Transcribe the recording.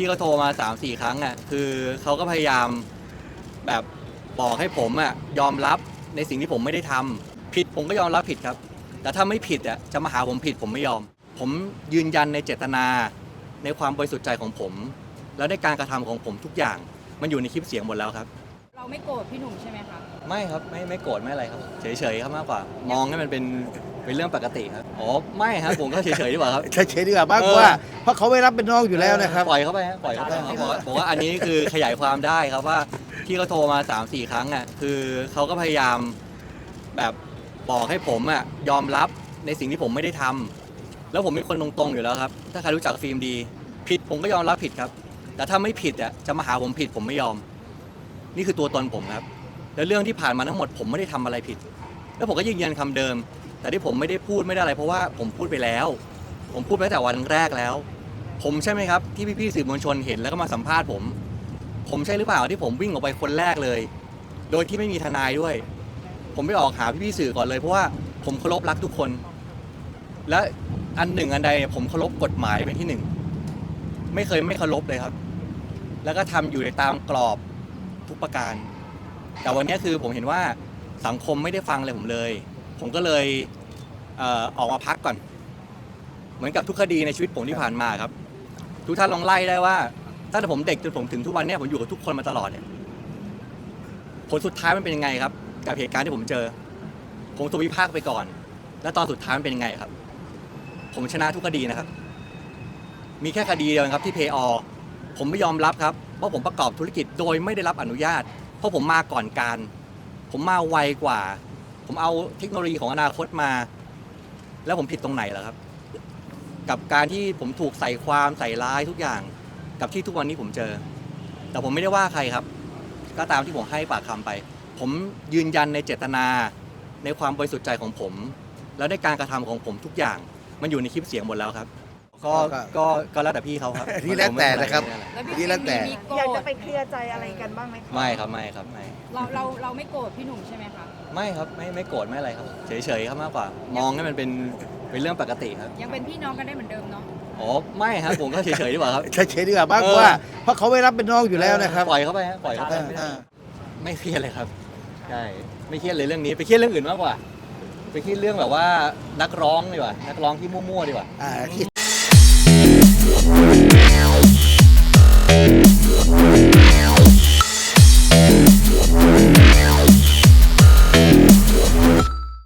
พี่เขาโทรมาสามสี่ครั้งอะคือเขาก็พยายามแบบบอกให้ผมอะยอมรับในสิ่งที่ผมไม่ได้ทำผิดผมก็ยอมรับผิดครับ แต่ถ้าไม่ผิดอะจะมาหาผมผิดผมไม่ยอม ผมยืนยันในเจตนาในความบริสุทธิ์ใจของผม แล้วในการกระทำของผมทุกอย่างมันอยู่ในคลิปเสียงหมดแล้วครับ เราไม่โกรธพี่หนุ่มใช่ไหมคะ ไม่ครับไม่ไม่โกรธไม่อะไรครับ เฉยๆครับมากกว่า มองให้มันเป็นเป็นเรื่องปกติครับอ๋อไม่ครับผมก็เฉยๆดีกว่าครับ เฉยๆดีกว่าบ้างเพราะว่า เพราะเขาไม่รับเป็นน้องอยู่แล้วนะครับ ปล่อยเข้าไปฮะปล่อยเข้าไปครับบอกว่าบอกว่าอันนี้คือขยายความได้ครับว่าที่เขาโทรมา3ามสี่ครั้งอะคือเขาก็พยายามแบบบอกให้ผมอะยอมรับในสิ่งที่ผมไม่ได้ทำแล้วผมเป็นคนตรงๆอยู่แล้วครับ ถ้าใครรู้จักฟิล์มดี ผิดผมก็ยอมรับผิดครับ แต่ถ้าไม่ผิดอะจะมาหาผมผิดผมไม่ยอม นี่คือตัวตนผมครับ แล้วเรื่องที่ผ่านมาทั้งหมดผมไม่ได้ทำอะไรผิด แล้วผมก็ยืนยันคำเดิม แต่ที่ผมไม่ได้พูดไม่ได้อะไร เพราะว่าผมพูดไปแล้ว ผมพูดไปตั้งแต่วันแรกแล้ว ผมใช่ไหมครับที่พี่ๆสื่อมวลชนเห็นแล้วก็มาสัมภาษณ์ผม ผมใช่หรือเปล่าที่ผมวิ่งออกไปคนแรกเลย โดยที่ไม่มีทนายด้วย ผมไม่ออกหาพี่ๆสื่อก่อนเลยเพราะว่าผมเคารพรักทุกคน และอันหนึ่งอันใดผมเคารพกฎหมายเป็นที่หนึ่งไม่เคยไม่เคารพเลยครับ แล้วก็ทำอยู่ในตามกรอบ ทุกประการ แต่วันนี้คือผมเห็นว่าสังคมไม่ได้ฟังเลยผมเลย ผมก็เลยเอ่อออกมาพักก่อน เหมือนกับทุกคดีในชีวิตผมที่ผ่านมาครับ ทุกท่านลองไล่ได้ว่าตั้งแต่ผมเด็กจนผมถึงทุกวันเนี้ผมอยู่กับทุกคนมาตลอดเนี่ยผลสุดท้ายมันเป็นยังไงครับ กับเหตุการณ์ที่ผมเจอ ผมถูกวิพากษ์ไปก่อน แล้วตอนสุดท้ายมันเป็นยังไงครับ ผมชนะทุกคดีนะครับ มีแค่คดีเดียวครับที่เพย์อ ผมไม่ยอมรับครับว่าผมประกอบธุรกิจโดยไม่ได้รับอนุญาต เพราะผมมาก่อนการ ผมมาไวกว่า ผมเอาเทคโนโลยีของอนาคตมา แล้วผมผิดตรงไหนล่ะครับ กับการที่ผมถูกใส่ความใส่ร้ายทุกอย่าง กับที่ทุกวันนี้ผมเจอ แต่ผมไม่ได้ว่าใครครับ ก็ตามที่ผมให้ปากคำไป ผมยืนยันในเจตนา ในความบริสุทธิ์ใจของผม แล้วในการกระทำของผมทุกอย่าง มันอยู่ในคลิปเสียงหมดแล้วครับ ก็ครับก็ก็แล้วแต่พี่เขาครับนี่แล้วแต่นะครับ แล้วพี่นี่แล้วแต่ มีโกรอยากธจะไปเคลียร์ใจอะไรกันบ้างไหมคะไม่ครับไม่ครับไม่เราเราเราไม่โกรธพี่หนุ่มใช่ไหมคะไม่ครับไม่ไม่โกรธไม่อะไรครับ เฉยๆครับมากกว่า มองให้มันเป็นเป็นเรื่องปกติครับยังเป็นพี่น้องกันได้เหมือนเดิมเนาะอ๋อไม่ครับผมก็เฉยๆดีกว่าครับ เฉยๆดีกว่าบ้างเพราะว่า เพราะเขาไม่รับเป็นน้องอยู่แล้วนะครับปล่อยเข้าไปฮะปล่อยเข้าไปอ่าไม่ได้อ่าไม่เครียดเลยครับใช่ไม่เครียดเลยเรื่องนี้ไปเครียดเรื่องอื่นมากกว่า ไปเครียดเรื่องแบบว่านักร้องดีกว่านักร้องที่มั่วๆดีกว่าอ่า